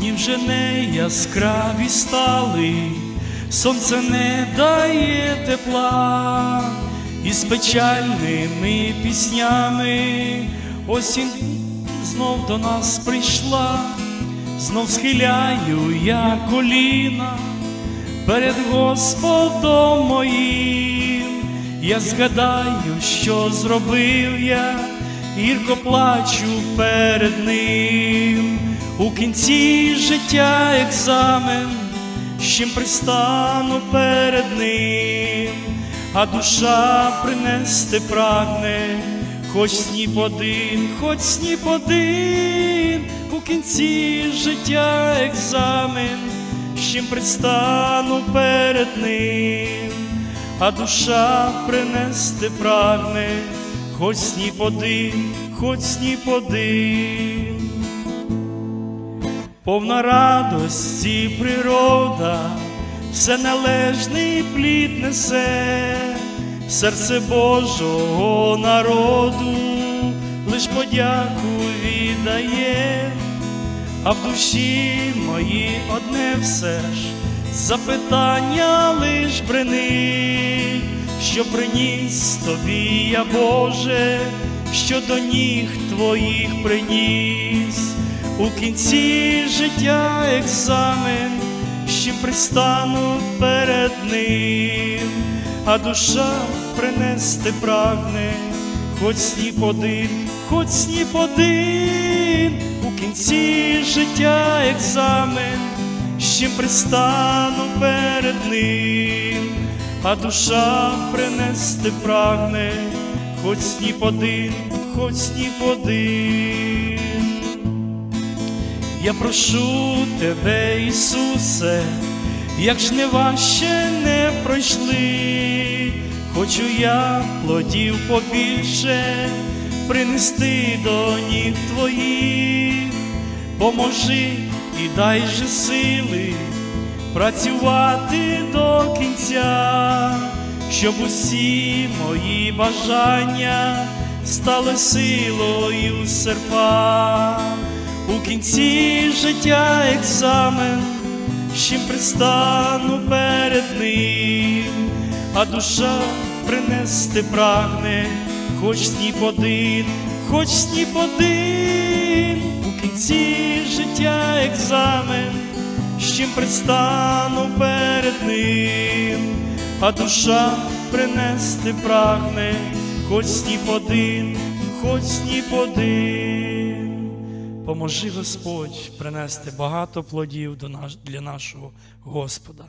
дні вже не яскраві стали, сонце не дає тепла, і з печальними піснями осінь знов до нас прийшла, знов схиляю я коліна перед Господом моїм, я згадаю, що зробив я, гірко плачу перед ним. У кінці життя екзамен, з чим пристану перед ним, а душа принести прагне, хоч сніп один, хоч сніп один, у кінці життя екзамен, з чим пристану перед ним, а душа принести прагне, хоч сніп один, хоч сніп один. Повна радості природа, все належний плід несе, серце Божого народу, лиш подяку віддає, а в душі мої одне все ж запитання лиш бренить, що приніс тобі я Боже, що до ніг твоїх приніс. У кінці життя екзамен, з чим пристану перед ним, а душа принести прагне, хоч сніп один, хоч сніп один, у кінці життя екзамен, з чим пристану перед ним, а душа принести прагне, хоч сніп один, хоч сніп один. Я прошу тебе, Ісусе, як жнива ще не пройшли, хочу я плодів побільше принести до ніг твоїх, поможи і дай же сили працювати до кінця, щоб усі мої бажання стали силою серпа. У кінці життя екзамен, з чим пристану перед ним, а душа принести прагне, хоч сніп один, хоч сніп один, у кінці життя екзамен, чим пристану перед ним, а душа принести прагне, хоч сніп один, хоч сніп один. Поможи Господь принести багато плодів для нашого Господа.